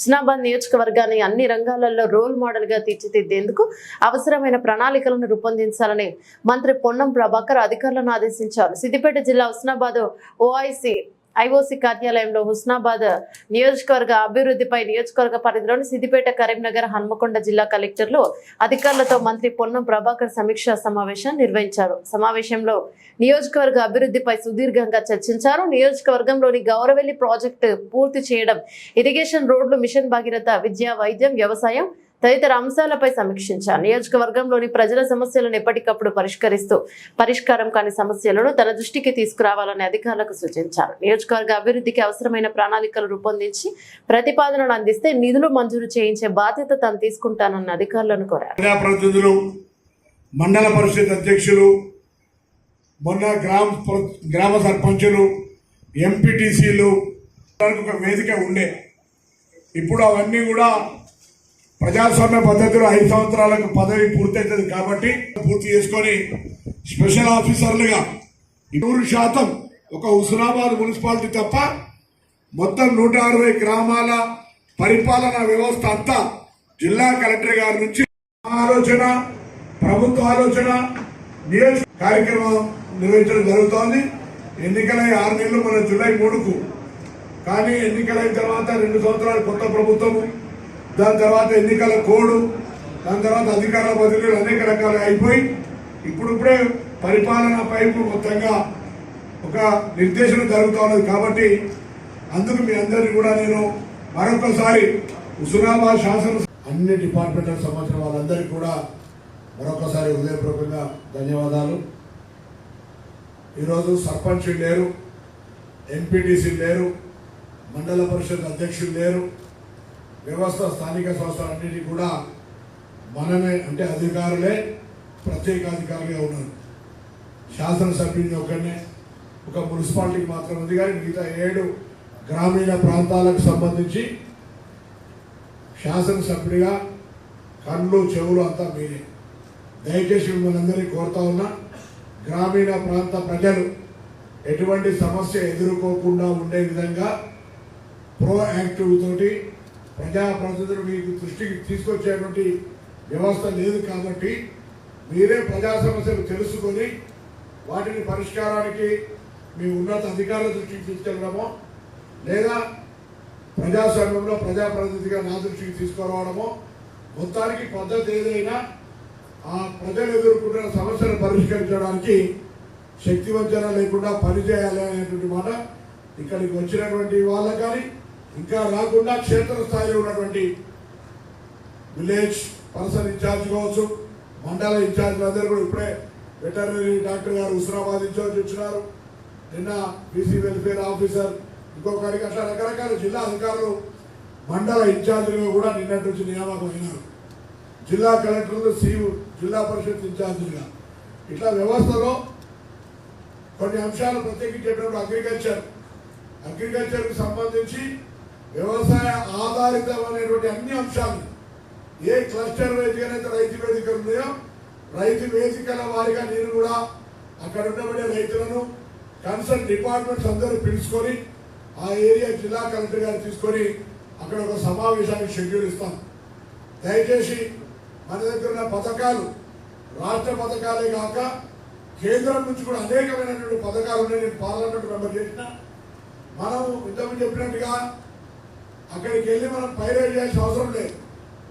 హుస్నాబాద్ నియోజకవర్గాన్ని అన్ని రంగాలలో రోల్ మోడల్గా తీర్చిదిద్దేందుకు అవసరమైన ప్రణాళికలను రూపొందించాలని మంత్రి పొన్నం ప్రభాకర్ అధికారులను ఆదేశించారు. సిద్దిపేట జిల్లా హుస్నాబాద్ ఓఐసి ఐఓసి కార్యాలయంలో హుస్నాబాద్ నియోజకవర్గ అభివృద్ధిపై నియోజకవర్గ పరిధిలోని సిద్దిపేట కరీంనగర్ హన్మకొండ జిల్లా కలెక్టర్లు అధికారులతో మంత్రి పొన్నం ప్రభాకర్ సమీక్షా సమావేశం నిర్వహించారు. సమావేశంలో నియోజకవర్గ అభివృద్ధిపై సుదీర్ఘంగా చర్చించారు. నియోజకవర్గంలోని గౌరవెల్లి ప్రాజెక్టు పూర్తి చేయడం ఇరిగేషన్ రోడ్లు మిషన్ భగీరథ విద్య వైద్యం వ్యవసాయం తదితర అంశాలపై సమీక్షించారు. నియోజకవర్గంలోని ప్రజల సమస్యలను ఎప్పటికప్పుడు పరిష్కరిస్తూ పరిష్కారం కాని సమస్యలను తన దృష్టికి తీసుకురావాలని అధికారులకు సూచించారు. నియోజకవర్గ అభివృద్ధికి అవసరమైన ప్రణాళికలు రూపొందించి ప్రతిపాదనలు అందిస్తే నిధులు మంజూరు చేయించే బాధ్యత తాను తీసుకుంటానన్న అధికారులను కోరారు. మండల పరిషత్ అధ్యక్షులు మొన్న గ్రామ గ్రామ సర్పంచులు ఎంపీటీసీలు ఒక వేదిక ఉండే. ఇప్పుడు అవన్నీ కూడా ప్రజాస్వామ్య పద్ధతిలో ఐదు సంవత్సరాలకు పదవి పూర్తవుతుంది కాబట్టి పూర్తి చేసుకొని స్పెషల్ ఆఫీసర్లుగా నూరు శాతం ఒక హుస్నాబాద్ మున్సిపాలిటీ తప్ప మొత్తం నూట అరవై గ్రామాల పరిపాలనా వ్యవస్థ అంతా జిల్లా కలెక్టర్ గారి నుంచి ఆలోచన ప్రభుత్వ ఆలోచన నియోజక కార్యక్రమం నిర్వహించడం జరుగుతోంది. ఎన్నికలై ఆరు నెలలు మన జూలై మూడుకు. కానీ ఎన్నికలైన తర్వాత రెండు సంవత్సరాలు కొత్త ప్రభుత్వము. దాని తర్వాత ఎన్నికల కోడ్ దాని తర్వాత అధికార బదిలీలు అనేక రకాలు అయిపోయి ఇప్పుడిప్పుడే పరిపాలన పైపు మొత్తంగా ఒక నిర్దేశం జరుగుతూ ఉన్నది కాబట్టి అందుకు మీ అందరినీ కూడా నేను మరొకసారి హుజురాబాద్ శాసన అన్ని డిపార్ట్మెంట్లకు సంబంధించిన వాళ్ళందరికీ కూడా మరొకసారి హృదయపూర్వకంగా ధన్యవాదాలు. ఈరోజు సర్పంచ్ లేరు ఎంపీటీసీ లేరు మండల పరిషత్ అధ్యక్షులు లేరు వ్యవస్థ స్థానిక సంస్థలన్నిటి కూడా మనమే అంటే అధికారులే ప్రత్యేక అధికారులుగా ఉన్నారు. శాసనసభ్యుని ఒకరినే ఒక మున్సిపాలిటీకి మాత్రం ఉంది కానీ మిగతా ఏడు గ్రామీణ ప్రాంతాలకు సంబంధించి శాసనసభ్యుడిగా కళ్ళు చెవులు అంతా మీరే. దయచేసి మిమ్మల్ని అందరినీ కోరుతా ఉన్నా గ్రామీణ ప్రాంత ప్రజలు ఎటువంటి సమస్య ఎదుర్కోకుండా ఉండే విధంగా ప్రోయాక్టివ్ తోటి ప్రజాప్రతినిధులు మీకు దృష్టికి తీసుకొచ్చేటువంటి వ్యవస్థ లేదు కాబట్టి మీరే ప్రజా సమస్యలు తెలుసుకొని వాటిని పరిష్కారానికి మీ ఉన్నత అధికారుల దృష్టికి తీసుకెళ్ళడమో లేదా ప్రజాస్వామ్యంలో ప్రజాప్రతినిధిగా నా దృష్టికి తీసుకురావడమో మొత్తానికి పద్ధతి ఏదైనా ఆ ప్రజలు ఎదుర్కొంటున్న సమస్యను పరిష్కరించడానికి శక్తివంచన లేకుండా పనిచేయాలి అనేటువంటి మాట ఇక్కడికి వచ్చినటువంటి వాళ్ళ కానీ ఇంకా రాకుండా క్షేత్రస్థాయిలో ఉన్నటువంటి విలేజ్ పర్సన్ ఇన్ఛార్జ్ కావచ్చు మండల ఇన్ఛార్జ్ అందరూ కూడా ఇప్పుడే వెటర్నరీ డాక్టర్ గారు హుస్నాబాద్ ఇన్ఛార్జ్ వచ్చినారు. నిన్న బీసీ వెల్ఫేర్ ఆఫీసర్ ఇంకొకరికి అట్లా రకరకాల జిల్లా అధికారులు మండల ఇన్ఛార్జీలుగా కూడా నిన్నటి నుంచి నియామకం అయినారు. జిల్లా కలెక్టర్లు సీవు జిల్లా పరిషత్ ఇన్ఛార్జీలుగా. ఇట్లా వ్యవస్థలో కొన్ని అంశాలు ప్రత్యేకించేటప్పుడు అగ్రికల్చర్ అగ్రికల్చర్కి సంబంధించి వ్యవసాయ ఆధారితమైనటువంటి అన్ని అంశాలు ఏ క్లస్టర్ వేదికనైతే రైతు వేదికలు ఉన్నాయో రైతు వేదికల వారిగా నేను కూడా అక్కడ ఉండబడే రైతులను కన్సర్న్ డిపార్ట్మెంట్స్ అందరూ పిలుచుకొని ఆ ఏరియా జిల్లా కలెక్టర్ గారు తీసుకొని అక్కడ ఒక సమావేశానికి షెడ్యూల్ ఇస్తాం దయచేసి మన దగ్గర ఉన్న పథకాలు రాష్ట్ర పథకాలే కాక కేంద్రం నుంచి కూడా అనేకమైనటువంటి పథకాలు ఉన్నాయి. నేను పార్లమెంట్ మెంబర్ చేసిన. మనం ఇంతకుముందు చెప్పినట్టుగా అక్కడికి వెళ్ళి మనం పైరేట్ చేయాల్సిన అవసరం లేదు.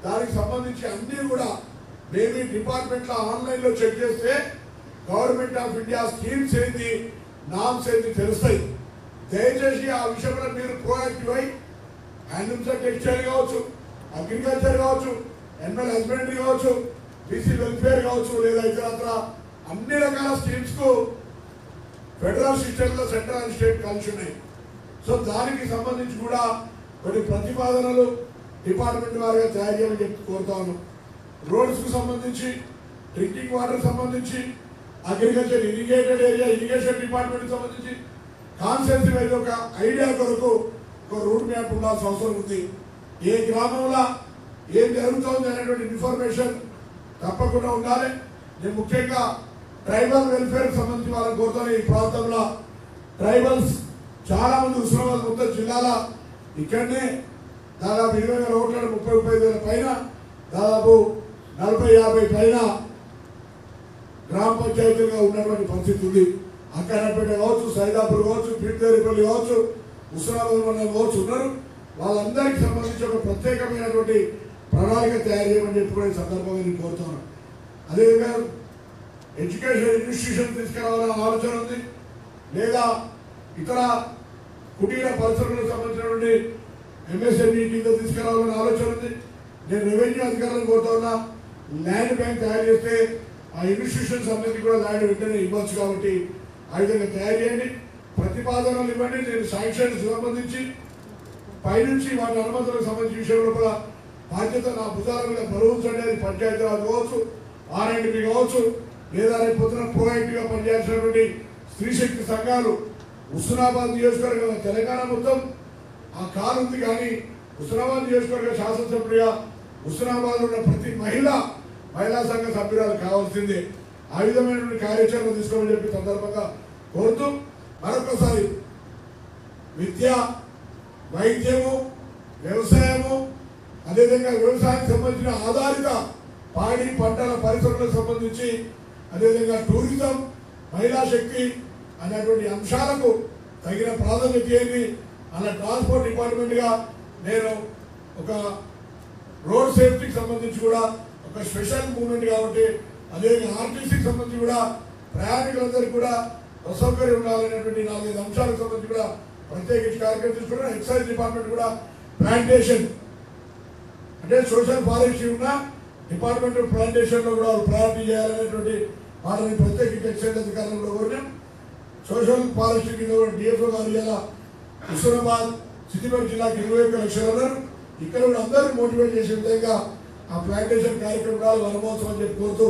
దానికి సంబంధించి అన్నీ కూడా మేబీ డిపార్ట్మెంట్లో ఆన్లైన్లో చెక్ చేస్తే గవర్నమెంట్ ఆఫ్ ఇండియా స్కీమ్స్ ఏంది నామ్స్ ఏంది తెలుస్తాయి. దయచేసి ఆ విషయంలో మీరు ప్రోయాక్టివ్ అయి హ్యాండ్లూమ్స్ టెక్స్టైల్ కావచ్చు అగ్రికల్చర్ కావచ్చు ఎనిమల్ హస్బెండరీ కావచ్చు బీసీ వెల్ఫేర్ కావచ్చు లేదా ఇతరత్ర అన్ని రకాల స్కీమ్స్కు federal system central and state కలిసి ఉన్నాయి. సో దానికి సంబంధించి కూడా కొన్ని ప్రతిపాదనలు డిపార్ట్మెంట్ వారిగా తయారు చేయమని చెప్పి కోరుతాను రోడ్స్కు సంబంధించి డ్రింకింగ్ వాటర్ సంబంధించి agriculture irrigated area irrigation department సంబంధించి కాన్సెప్ట్ మీద ఒక ఐడియా కొరకు ఒక రూట్ మ్యాప్ ఉండాల్సిన అవసరం ఉంది. ఏ గ్రామంలో ఏం జరుగుతుంది అనేటువంటి ఇన్ఫర్మేషన్ తప్పకుండా ఉండాలి. నేను ముఖ్యంగా ట్రైబల్ వెల్ఫేర్ సంబంధించి వాళ్ళని కోరుతాను. ఈ ప్రాంతంలో ట్రైబల్స్ చాలా మంది హుస్నాబాద్ మొత్తం జిల్లాలో ఇక్కడనే దాదాపు ఇరవై వేల ఓట్ల ముప్పై ముప్పై వేల పైన దాదాపు నలభై యాభై పైన గ్రామ పంచాయతీలుగా ఉన్నటువంటి పరిస్థితి ఉంది. అక్కడపేట కావచ్చు సైదాపూర్ కావచ్చు పీర్దేరిపల్లి కావచ్చు ముసలాబాద్ మండలం కావచ్చు ఉన్నారు. వాళ్ళందరికీ సంబంధించి ఒక ప్రత్యేకమైనటువంటి ప్రణాళిక తయారు చేయమని చెప్పి కూడా ఈ సందర్భంగా నేను కోరుతున్నాను అదేవిధంగా ఎడ్యుకేషన్ ఇన్స్టిట్యూషన్ తీసుకురావాలనే ఆలోచన ఉంది. లేదా ఇతర కుటీర పరిశ్రమలకు సంబంధించినటువంటి ఎంఎస్ఎంఈ కింద తీసుకురావాలని ఆలోచన ఉంది. నేను రెవెన్యూ అధికారులను కోరుతా ఉన్నా ల్యాండ్ బ్యాంక్ తయారు చేస్తే ఆ ఇన్స్టిట్యూషన్స్ సంబంధించి కూడా ల్యాండ్ వెంటనే ఇవ్వచ్చు కాబట్టి ఆ విధంగా తయారు చేయండి. ప్రతిపాదనలు ఇవ్వండి. నేను శాంక్షన్ సంబంధించి పైనుంచి వాటి అనుమతులకు సంబంధించిన విషయం లోపల బాధ్యత నా భుజాల మీద బరువుంచండి అది పంచాయతీరాజ్ కావచ్చు ఆర్ఎండ్బి కావచ్చు లేదా రేపు పొద్దున proactive పనిచేసినటువంటి స్త్రీ శక్తి సంఘాలు హుస్నాబాద్ నియోజకవర్గం తెలంగాణ మొత్తం ఆ కారు ఉంది కానీ హుస్నాబాద్ నియోజకవర్గ శాసనసభ్యుడిగా హుస్నాబాద్ ఉన్న ప్రతి మహిళ మహిళా సంఘ సభ్యురాలు కావాల్సిందే. ఆ విధమైనటువంటి కార్యాచరణ తీసుకోమని చెప్పి సందర్భంగా కోరుతూ మరొకసారి విద్య వైద్యము వ్యవసాయము అదేవిధంగా వ్యవసాయానికి సంబంధించిన ఆధారిత పాడి పంటల పరిశ్రమలకు సంబంధించి అదేవిధంగా టూరిజం మహిళా శక్తి అనేటువంటి అంశాలకు తగిన ప్రాధాన్యత ఏమి అలా ట్రాన్స్పోర్ట్ డిపార్ట్మెంట్గా నేను ఒక రోడ్ సేఫ్టీకి సంబంధించి కూడా ఒక స్పెషల్ మూమెంట్ కాబట్టి అదేవిధంగా ఆర్టీసీకి సంబంధించి కూడా ప్రయాణికులందరికీ కూడా అసౌకర్యం ఉండాలనేటువంటి నాలుగైదు అంశాలకు సంబంధించి కూడా ప్రత్యేకించి కార్యక్రమం తీసుకున్నాం ఎక్సైజ్ డిపార్ట్మెంట్ కూడా ప్లాంటేషన్ అంటే సోషల్ ఫారెస్ట్రీ ఉన్న డిపార్ట్మెంట్ ప్లాంటేషన్లో కూడా వాళ్ళు ప్రయారిటీ చేయాలనేటువంటి వాళ్ళని ప్రత్యేకించి ఎక్సైజ్ అధికారులు సోషల్ ఫారెస్ట్రీ కింద కూడా డిఎఫ్ఓ గారు ఇలా హుస్నాబాద్ సిద్దిపేట జిల్లాకి ఇరవై ఒక్క లక్షలు ఉన్నారు ఇక్కడ కూడా అందరూ మోటివేట్ చేసే విధంగా ఆ ప్లాంటేషన్ కార్యక్రమాలు వనమోత్సవం అని చెప్పి కోరుతూ